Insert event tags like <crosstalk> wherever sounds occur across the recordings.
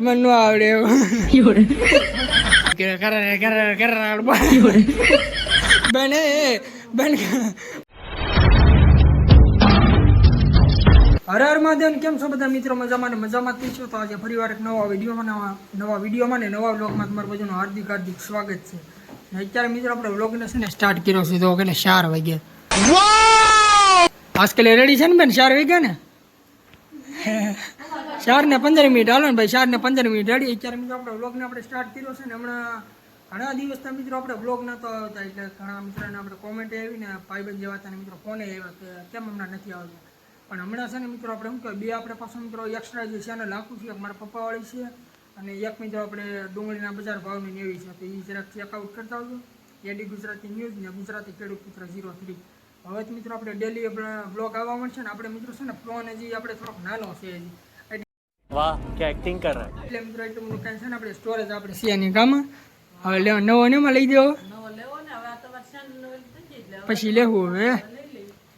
મને ન આવડે એવું કરે કરે કરે કરે બને બન હર હર મહાદેવ કેમ છો બધા મિત્રો? મજામાં ને મજામાં જ છો તો આજે ફરીવાર એક નવા વિડીયોમાં નવા નવા વિડીયોમાં ને નવા વ્લોગમાં તમારું બધાનું હાર્દિક હાર્દિક સ્વાગત છે. અત્યારે મિત્રો આપણે વ્લોગને છે ને સ્ટાર્ટ કર્યો છે. તો કે ચાર વાગ્યા. આજકાલ રેડી છે ને બેન? ચાર વાગ્યા ને? ચાર ને પંદર મિનિટ હાલો ને ભાઈ ચાર ને પંદર મિનિટ રેડી. અત્યારે મિત્રો આપણે બ્લોગને આપણે સ્ટાર્ટ કર્યો છે ને હમણાં ઘણા દિવસથી મિત્રો આપણે વ્લોગ નતો આવતા, એટલે ઘણા મિત્રોને આપણે કોમેન્ટ આવી ને ભાઈબંધ જેવા હતા મિત્રો ફોને આવ્યા કે કેમ હમણાં નથી આવતા? પણ હમણાં છે ને મિત્રો આપણે શું કહેવાય, બે આપણે પાછું મિત્રો એક્સ્ટ્રા જે ચેનલ આખું છે મારા પપ્પાવાળી છે અને એક મિત્રો આપણે ડુંગળીના બજાર ભાવની ને એવી છે. તો એ જરાક ચેકઆઉટ કરતા આવજો. એડી ગુજરાતી ન્યૂઝ ને ગુજરાતી ખેડૂત મિત્ર ઝીરો થ્રી હવે મિત્રો આપણે ડેલી બ્લોગ આવવા મળશે ને, આપણે મિત્રો છે ને ફોન હજી આપણે થોડોક નાનો છે હજી. વાહ, કે એક્ટિંગ કર. રહા ફિલ્મ પ્રોજેક્ટનું છે ને, આપણે સ્ટોરેજ આપણે સિયાની ગામાં હવે લેવો નવો ને માં લઈ દેવો નવો લેવો ને હવે આ તો વર્ષાન પછી લેવું હવે.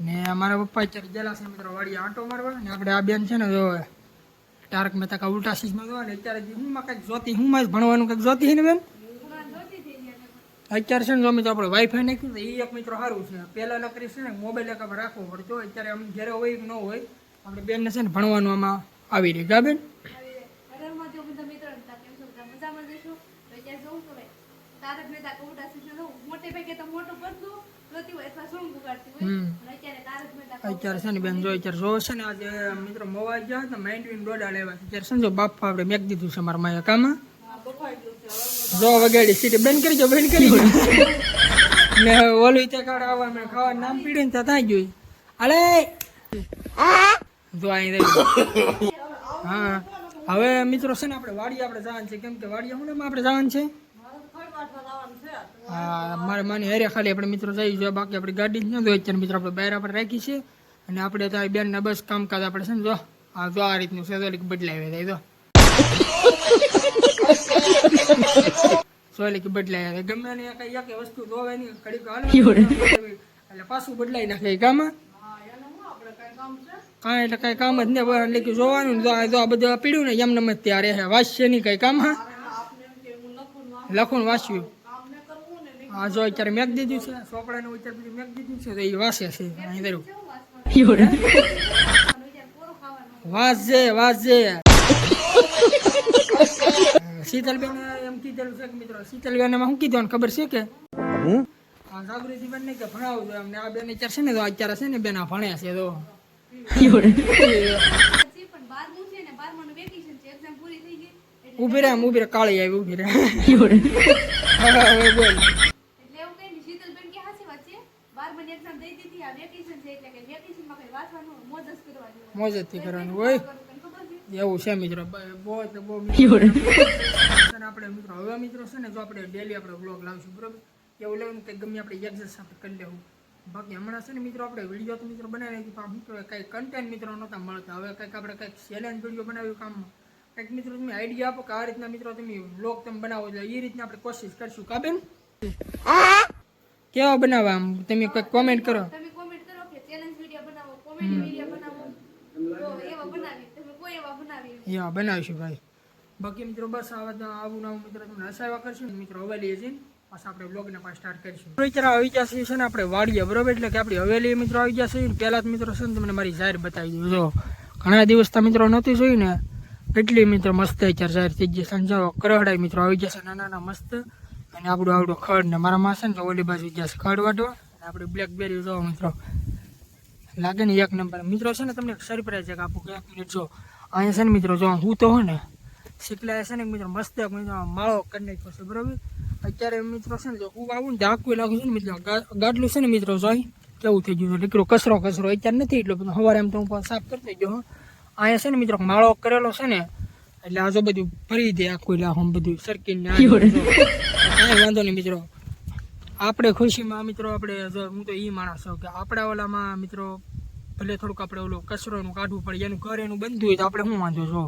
ને અમારા પપ્પા અત્યારે ગયેલા છે મિત્રો વાડી આંટો મારવા. ને આપણે આ બેન છે ને, જો તારક મહેતા કા ઉલટા સીઝમાં જોવા ને, અત્યારે હું માં કંઈક જોતી હું માં ભણવાનું કંઈક જોતી ને બેન? અત્યારે છે ને મિત્રો, આપણે વાઈફાઈ નાખ્યું તો એ એક મિત્રો સારું છે. પહેલાં નકરી છે ને મોબાઈલ એક રાખવો પડતો અત્યારે આમ ઘરે હોય કે ન હોય, આપણે બેનને છે ને ભણવાનું આમાં આવી રહી કા બેન છો? તો અત્યારે તો તો ને બેન જો અત્યારે જો છે ને આજે મિત્રો મોવા ગયા હતા માઇન્ડ દોડા લેવા. અત્યારે છે ને જો બાપા આપણે મેક દીધું છે મારા માયા કામાં જો વગાડી સીટી બેન કરી જો બેન કરી ને ઓલું તે કાઢ આવવા મેં ખાવા નામ પીડ્યું ને ત્યાં ગયું. અલે જો અહીં હા. હવે મિત્રો છે ને આપણે વાડી આપણે જવાનું છે. કેમ કે વાડી હું આપણે જવાનું છે? હા મારે માની હેરે ખાલી આપણે મિત્રો જઈ જોઈએ બાકી આપણી ગાડી જ ન જોઈએ અત્યારે મિત્રો આપણે બહાર આપણે રાખી છે. અને આપણે તો બેન ના બસ કામકાજ આપણે છે ને જો આ જો આ રીતનું છે તો બદલાવી થાય જો. સોલી કે બદલાય ગમે ને કઈ એક વસ્તુ ધોવે ની કડીક હાલે. એટલે પાછું બદલાઈ નાખે એ કામ કાંઈ એટલે કઈ કામ જ નહીં એટલે કે જોવાનું ને જો આ- જો આ બધું પીડ્યું ને એમ મત ત્યારે. હે વાંચશે નહીં કઈ કામ હા? લખું ને વાંચ્યું. હા જો અત્યારે મેક દીધું છે. ચોપડાનું અત્યારે બધું મેક દીધું છે તો એ વાંચે છે. અહીં ધરું વાંચજે વાંચજે. શીતલબેન એમ કીધેલું છે કે મિત્રો શીતલબેન એમાં શું કીધું ખબર છે કે? આ જાગૃતિ બેન ને કે ભણાવજો એમને. આ બેન અત્યારે છે ને તો અત્યારે છે ને બેન ભણ્યા છે તો ઊભી રહે આમ ઊભી રહે કાળી આવી ઊભી રહે. હા, હવે બોલ મોજ જ કરવાની હોય. એવું છે મિત્રો બહુ એટલે બહુ આપણે મિત્રો હવે મિત્રો છે ને જો આપણે ડેલી આપણે બ્લોગ લાવશું બરોબર? એવું લેવું કે ગમે આપણે આપણે કરી લેવું. બાકી હમણાં છે ને મિત્રો આપણે વીડિયો તો મિત્રો બનાવી નાખી પણ શું કહેવાય કંઈ કન્ટેન્ટ મિત્રો નહોતા મળતા. હવે કંઈક આપણે કંઈક ચેલેન્જ વીડિયો બનાવ્યું કામમાં. કંઈક મિત્રો તમે આઈડિયા આપો કે આ રીતના મિત્રો તમે બ્લોગ તમે બનાવો એટલે એ રીતના આપણે કોશિશ કરશું. કા બેન? કેવા બનાવવા આમ? તમે કંઈક કોમેન્ટ કરો. તમે કોમેન્ટ કરો કે ચેલેન્જ વિડિયો બનાવો કોમેડી વિડિયો બનાવો. એવા બનાવી તમે કોઈ એવા બનાવી યા બનાવીશું ભાઈ. બાકી મિત્રો બસ આવા આવું નવું મિત્રો તમને હસાવ્યા કરશું. મિત્રો હવેલી છે પાછા આપણે સ્ટાર્ટ કરીશું. મિત્રો આવી જશે છે ને આપણે વાડીએ, બરોબર? એટલે કે આપણી હવેલી મિત્રો આવી જશે પહેલા જ છે ને મારી જાહેર બતાવી દઉં. જો, ઘણા દિવસ મિત્રો નહોતી જોઈ ને મિત્રો મસ્ત અત્યારે જાહેર થઈ ગઈ સમજાવો કરહડાઈ મિત્રો આવી જશે, નાના નાના મસ્ત. અને આપણું આવડું ખડ ને મારા માં ને ઓલી બાજુ જશે ખડ વાટવા અને આપણે બ્લેકબેરી જો, મિત્રો. લાગે ને એક નંબર. મિત્રો છે ને તમને એક સરપ્રાઈઝ એક આપું, કે એક મિનિટ જો. અહીંયા છે ને મિત્રો, જો હું તો હોય ને શીખલા છે ને મિત્રો મસ્ત એક મિત્રો માળો કરી નાખ્યો છે બરોબર? અત્યારે મિત્રો છે ને જો હું આવું ને આખું લાગુ છે ને મિત્રો. ગાડલું છે ને મિત્રો જોઈ કેવું થઈ ગયું દીકરો કચરો કચરો અત્યારે નથી એટલો બધો. સવારે એમ તો હું સાફ કરતો ગયો હો. અહીંયા છે ને મિત્રો માળો કરેલો છે ને એટલે આજો બધું ભરી દે આખું લાખું બધું સરકીને આ બધું કાંઈ વાંધો નહીં મિત્રો. આપણે ખુશીમાં મિત્રો આપણે હું તો એ માણસ છું કે આપણા ઓલામાં મિત્રો ભલે થોડુંક આપણે ઓલું કચરોનું કાઢવું પડે એનું ઘર એનું બંધ હોય તો આપણે શું વાંધો છો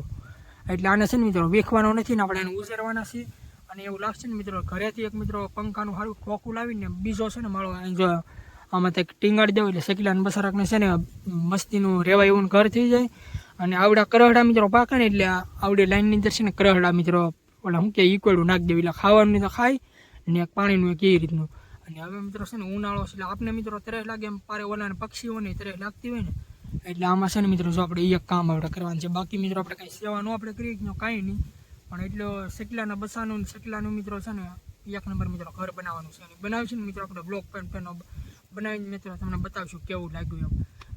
એટલે આને છે ને મિત્રો વેખવાનો નથી ને આપણે એને ઉછેરવાના છે અને એવું લાગશે ને મિત્રો, ઘરેથી એક મિત્રો પંખાનું સારું ખોખું લાવીને બીજો છે ને મારો જો આમાં તે ટીંગાડી દેવું એટલે શેકીલા બસારાકને છે ને મસ્તીનું રહેવાય એવું ઘર થઈ જાય. અને આવડા કરહડા મિત્રો પાકે ને એટલે આવડી લાઈનની અંદર છે ને કરહડા મિત્રો ઓલા શું કે ઈકવડું નાખી દેવું, એટલે ખાવાનું તો ખાય ને પાણીનું એક એ રીતનું. અને હવે મિત્રો છે ને ઉનાળો છે એટલે આપણે મિત્રો તરસ લાગે એમ પારે ઓલાને પક્ષીઓને તરસ લાગતી હોય ને એટલે આમાં છે ને મિત્રો, જો આપણે એક કામ આપણે કરવાનું છે. બાકી મિત્રો, આપણે કાંઈ સેવા ન આપણે કરીએ કે કાંઈ નહીં. પણ એટલો શેકલાના બસાનું સેકલાનું મિત્રો છે ને, એક નંબર મિત્રો ઘર બનાવવાનું છે. અને છે ને મિત્રો આપણે બ્લોક પેન પેનો બનાવીને મિત્રો તમને બતાવશું કેવું લાગ્યું એમ.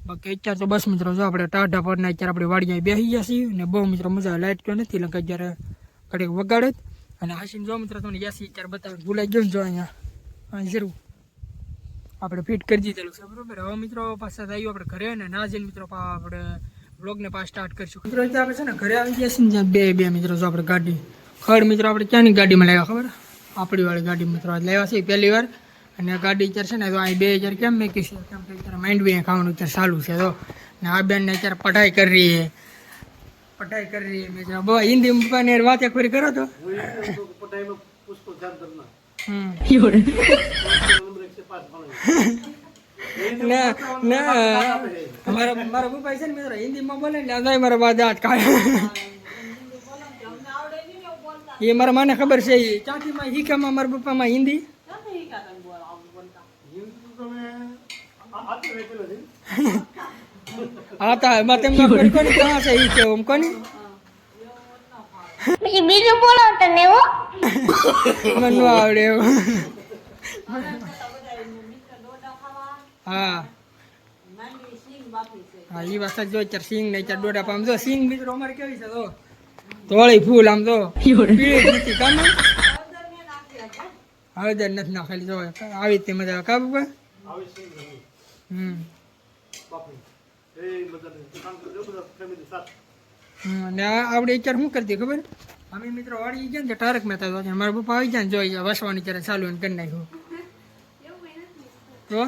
બાકી અત્યારે તો બસ મિત્રો, જો આપણે ટાઢા પરના અત્યારે આપણે વાડીએ બેસી ગયા છીએ ને બહુ મિત્રો મજા લાઇટ તો નથી એટલે કે અત્યારે ઘડીક વગાડે અને હાસીને જો મિત્રો, તમને યાસી અત્યારે બતાવે. ભૂલાઈ ગયો ને જો અહીંયા. અહીં જરૂર. આપણે ફિટ કરી દીધેલું છે બરોબર? હવે મિત્રો પાછા આવ્યું આપણે ઘરે અને ના જઈને મિત્રો પા આપણે બ્લોગને પાછા સ્ટાર્ટ કરીશું. મિત્રો આપણે છે ને ઘરે આવી ગયા છીએ ને બે બે મિત્રો જો આપણે ગાડી ખડ મિત્રો આપણે ક્યાંની ગાડીમાં લાવ્યા ખબર? આપણી વાળી ગાડી મિત્રો આજ લાવ્યા છે પહેલી વાર. અને ગાડી અત્યારે છે ને તો અહીં બે હજાર કેમ મેકી છે? કેમ કે અત્યારે માઇન્ડ બી ખાવાનું અત્યારે ચાલુ છે તો ને આ બેનને અત્યારે પઢાઈ કરી રહી છે. પઢાઈ કરી રહી છે મિત્રો. બહુ હિન્દી ને વાત એક ફરી કરો તો. હમ. <laughs> ના ના. મારા મારા પપ્પા છે ને મિત્રો હિન્દીમાં બોલે ને આ મારા બા દાંત કાઢે. એ મારા માને ખબર છે એ ચાંચીમાં હિકામાં મારા પપ્પામાં હિન્દી. હા તા એમાં તેમને કોની ક્યાં છે કોની? બીજું બોલો તને હો મને આવડે એવું. હા હા એ વાત જો ચાર સિંગ ને ચાર ડોડા પામ જો સિંગ મિત્રો અમારે કેવી છે તો ધોળી ફૂલ આમ તો પીળી જ નથી કામ હળદર નથી નાખેલી જો આવી રીતે મજા આવે. કાબુ પર હમ. હમ, અને આ આપણે અત્યારે શું કરતી ખબર? અમે મિત્રો વાળી ગયા ને તો તારક મહેતા જોવા જાય. મારા પપ્પા આવી જાય ને જોઈ જાય વસવાની ત્યારે ચાલુ એને કરી નાખ્યું. તો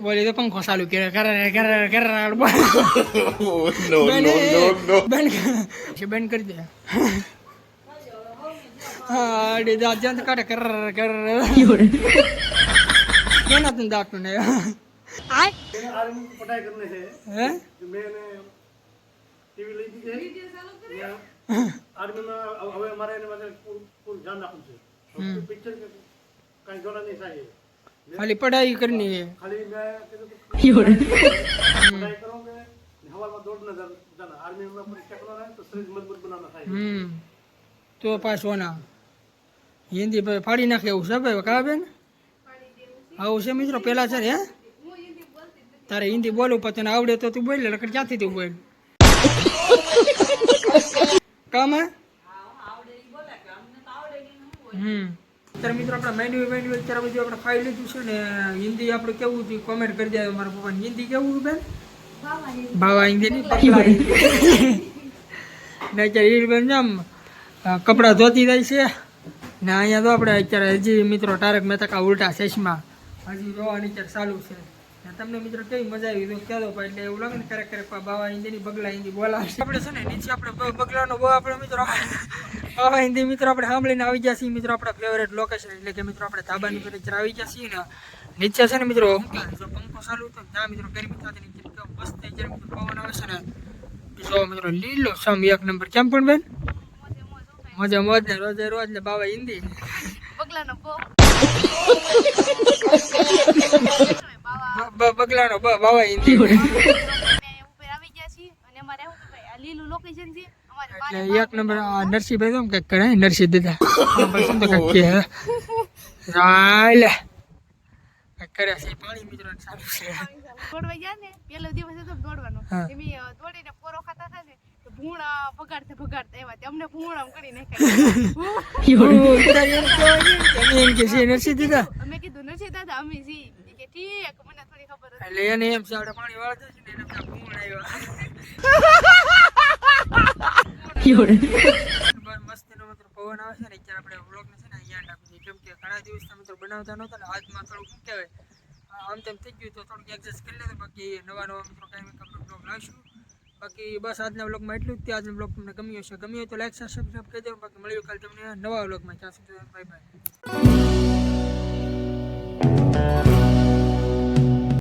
બોલી તો પંખો ચાલુ કરે કરે કરે કરે બંધ કરી દે. હા અડી દાંત જાંત કાઢે કર કર કેના તું દાંત ને. હે? ખાલી પઢાઈ કરની છે <laughs> હમ. તો પાછો ના હિન્દી ભાઈ ફાડી નાખે એવું છે ભાઈ કા બેન? આવું છે મિત્રો પેલા છે હે? તારે હિન્દી બોલવું પણ તને આવડે તો તું બોલ લે નકર ક્યાંથી તું બોલ? <laughs> કામ હે હમ. અત્યારે મિત્રો આપણે મેન્યુ મેન્યુ અત્યારે બધું આપણે ખાઈ લીધું છે ને હિન્દી આપણે કેવું થયું કોમેન્ટ કરી દે મારા પપ્પાને. હિન્દી કેવું બેન? ભાવા હિન્દી નહીં ને અત્યારે એ બેન આમ કપડાં ધોતી જાય છે. ને અહીંયા તો આપણે અત્યારે હજી મિત્રો તારક મહેતા કા ઉલટા ચશ્મા હજી જોવાની અત્યારે ચાલુ છે. તમને મિત્રો કેવી મજા આવી તો કહેતો ભાઈ એટલે એવું લાગે ને ક્યારેક ક્યારેક બાવા હિન્દીની બગલા હિન્દી બોલાવે આપણે છે ને નીચે આપણે બગલાનો બહુ આપણે મિત્રો બાવા હિન્દી મિત્રો આપણે સાંભળીને આવી ગયા છીએ. મિત્રો આપણા ફેવરેટ લોકેશન એટલે કે મિત્રો આપણે ધાબાની અત્યારે આવી ગયા છીએ ને નીચે છે ને મિત્રો હું કે જો પંખો ચાલુ તો ને ત્યાં મિત્રો ગરમી થતી કેવું મસ્ત જાય મિત્રો પવન આવે છે ને. જો મિત્રો લીલો સમ એક નંબર કેમ પણ બેન? મજા મોજ ને રોજે રોજ ને બાવા હિન્દી. બગલાનો બગલાનો બાવા હિન્દી <laughs> ઉપર આવી ગયા છીએ અને અમારે શું કે ભાઈ આ લીલું લોકેશન છે. એટલે એક નંબર નરસિંહભાઈ તો કંઈક કરે નરસિંહ દીધા. શું તો કંઈક કહે? રાલે કરે છે? પાણી મિત્રો ચાલુ છે. દોડવા ગયા ને પહેલો દિવસ હતો દોડવાનો. એમ દોડીને પોરો ખાતા હતા ને તો ભૂંડા ભગાડતા ભગાડતા એવા અમને ભૂંડા કરી નાખ્યા. એમ કે અમે છે નરસિંહ દાદા અમે કીધું નરસિંહ દાદા અમે કે ઠીક મને થોડી ખબર હતી. એટલે એને એમ છે આપણે પાણી વાળતા છે ને એને બધા આવ્યા મસ્તીનો મિત્રો પવન આવે ને અત્યારે આપણે વ્લોગને છે ને અહીંયા નાખી દઈએ કેમ કે ઘણા દિવસથી મિત્રો બનાવતા નહોતા ને આજમાં થોડું શું આમ તેમ થઈ ગયું તો થોડુંક એડજસ્ટ કરી લેતો. બાકી નવા નવા મિત્રો કાંઈ આપણે બ્લોગ લાવીશું. બાકી બસ આજના બ્લોગમાં એટલું જ. તે આજનો બ્લોગ તમને ગમ્યો હશે. ગમ્યો તો લાઈક સબસ્ક્રાઈબ કરી દેવાનું બાકી મળ્યું કાલે તમને નવા બ્લોગમાં ત્યાં બાય બાય